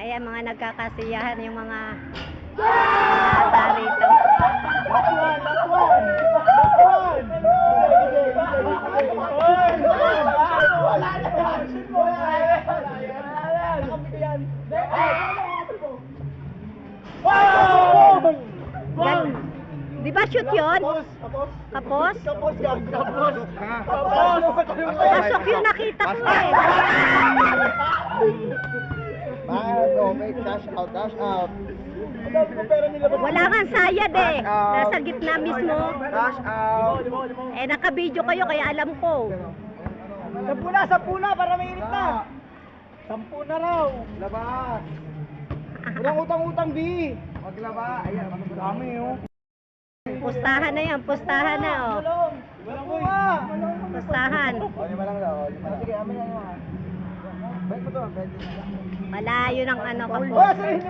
Ayan, mga nagkakasiyahan yung mga bata rito. Di ba shoot yun? Kapos? Tapos, gag- tapos. Tapos. Pasok yung nakita ko eh. Bago, may dash out, dash out. Wala kang sayad eh. Nasa gitna mismo. Dash out. Eh, nakabidyo kayo kaya alam ko. Sampu na, sampu na, para mainit na. Sampu na raw. Labas. Walang utang-utang, B. Maglaba. Ayan, Dami, oh. Pustahan na yan, pustahan na oh. Pustahan. O, lima lang daw. Lima lang. Sige, amin yan. Bait mo to, bait mo. Malayo ng ano Oh,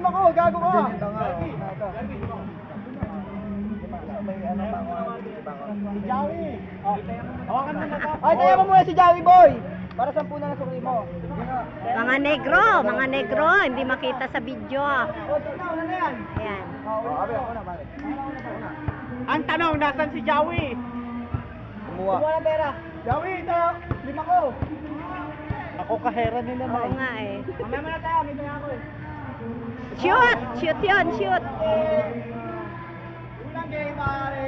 mo gago ka. Nga, oh. Ano pa ako, bango. Si Joey. Oh, hawakan mo na to. Ay, tayo mo muna si Joey, boy. Para sampu na lang sukli mo. Mga negro, mga negro, hindi makita sa video. Oh. Ayan. Oh. Ang tanong, nasan si Joey? Kumuha. Kumuha ng pera. Joey, ito. Lima ko. Ako kahera nila Oo nga eh. Mamaya muna tayo, may dala ako eh. Shoot! Shoot yun, shoot! Unang game, pare.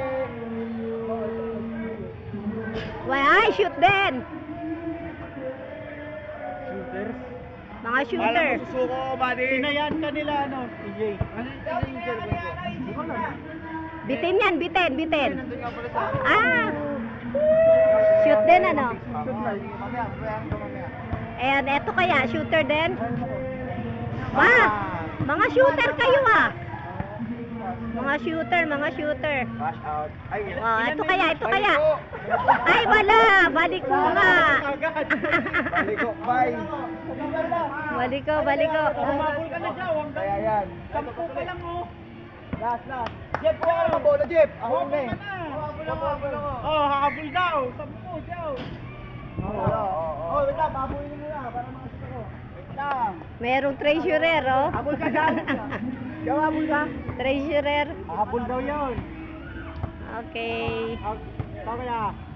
Why, ay, shoot din! Shooter? Mga shooter. susuko ko, buddy. Sinayan ka nila, ano? EJ. Ano yung Bitin yan, bitin, bitin. Ah! Shoot din ano? Mamaya, bayan ko mamaya. Ayan, eto kaya, shooter din? Ba! Mga shooter kayo ah! Mga shooter, mga shooter. Dash out. Ay, Oh, ito kaya, ito kaya. Ay, wala! Balik mo nga! Balik ko, bye. Balik ko, balik ko. Humabol ka na dyan, Kaya yan. Sampu pa lang oh. Last, last. Jeff, kuha ka bola, Jeff. Ako na eh. Ako, habol ako. Oh, habol daw. Sampu, Jeff. Oo, oo, oo. Oh, wait lang, habulin mo muna para makasip ako. Wait lang. Merong treasurer, oh. Habol ka dyan. Jeff, habol ka. treasurer. Habol daw yun. Okay. Tama na.